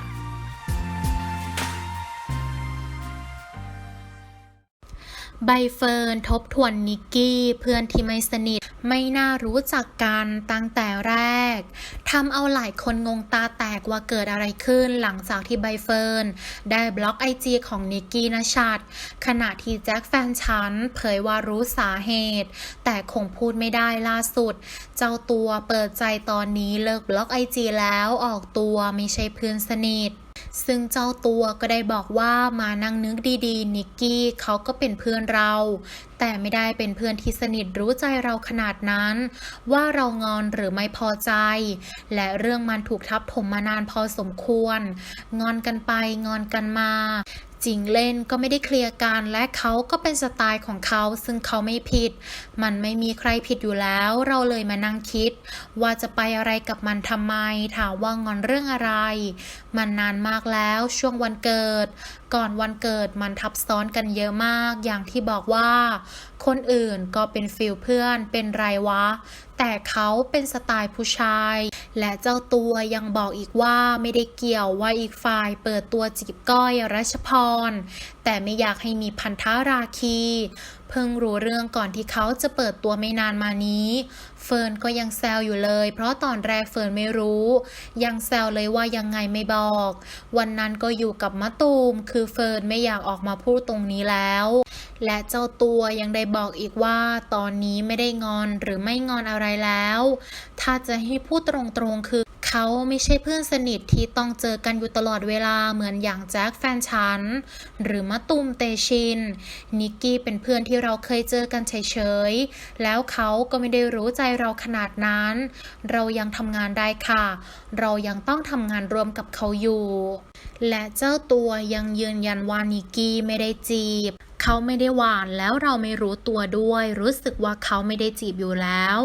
ะ ใบเฟิร์นทบทวนนิกกี้เพื่อนที่ไม่สนิทไม่น่ารู้จักกันตั้งแต่แรกทำเอาหลายคนงงตาแตกว่าเกิดอะไรขึ้นหลังจากที่ใบเฟิร์นได้บล็อกไอจีของนิกกี้นชัดขณะที่แจ็คแฟนฉันเผยว่ารู้สาเหตุ แต่คงพูดไม่ได้ล่าสุด เจ้าตัวเปิดใจตอนนี้เลิกบล็อกไอจีแล้วออกตัวไม่ใช่เพื่อนสนิทซึ่งเจ้าตัวก็ได้บอกว่ามานั่งนึกดีๆ นิกกี้เขาก็เป็นเพื่อนเรา แต่ไม่ได้เป็นเพื่อนที่สนิทรู้ใจเราขนาดนั้น ว่าเรางอนหรือไม่พอใจ และเรื่องมันถูกทับถมมานานพอสมควร งอนกันไปงอนกันมา จริงเล่นก็ไม่ได้เคลียร์กันและเขาก็เป็นสไตล์ของเขาซึ่งเขาไม่ผิด มันไม่มีใครผิดอยู่แล้ว เราเลยมานั่งคิด ว่าจะไปอะไรกับมันทำไม ถามว่างอนเรื่องอะไร มันนานมากแล้วช่วงวันเกิด ก่อนวันเกิดมันทับซ้อนกันเยอะมาก อย่างที่บอกว่า คนอื่นก็เป็นฟิลเพื่อนเป็นไรวะ แต่เขาเป็นสไตล์ผู้ชาย และเจ้าตัวยังบอกอีกว่าไม่ได้เกี่ยวว่าอีกฝ่ายเปิดตัวจีบก้อยรัชพร แต่ไม่อยากให้มีพันธราคี เพิ่งรู้เรื่องก่อนที่เขาจะเปิดตัวไม่นานมานี้ เฟิร์นก็ยังแซวอยู่เลย เพราะตอนแรกเฟิร์นไม่รู้ ยังแซวเลยว่ายังไงไม่บอก วันนั้นก็อยู่กับมะตูม คือเฟิร์นไม่อยากออกมาพูดตรงนี้แล้ว และเจ้าตัวยังได้บอกอีกว่าตอนนี้ไม่ได้งอนหรือไม่งอนอะไรแล้ว ถ้าจะให้พูดตรงๆ คือเขาไม่ใช่เพื่อนสนิทที่ต้องเจอกันอยู่ตลอดเวลาเหมือนอย่างแจ็คแฟนฉัน หรือมะตูมเตชิน นิกกี้เป็นเพื่อนที่เราเคยเจอกันเฉยๆ แล้วเขาก็ไม่ได้รู้ใจเราขนาดนั้น เรายังทำงานได้ค่ะ เรายังต้องทำงานร่วมกับเขาอยู่ และเจ้าตัวยังยืนยันว่านิกกี้ไม่ได้จีบ เขาไม่ได้หวานแล้วเราไม่รู้ตัวด้วย รู้สึกว่าเขาไม่ได้จีบอยู่แล้ว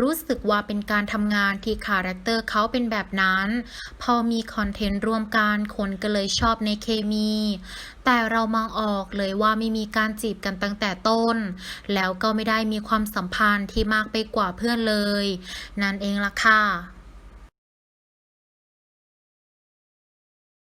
รู้สึกว่าเป็นการทำงานที่คาแรคเตอร์เขาเป็นแบบนั้น พอมีคอนเทนต์ร่วมกันคนก็เลยชอบในเคมี แต่เรามองออกเลยว่าไม่มีการจีบกันตั้งแต่ต้น แล้วก็ไม่ได้มีความสัมพันธ์ที่มากไปกว่าเพื่อนเลย นั่นเองล่ะค่ะ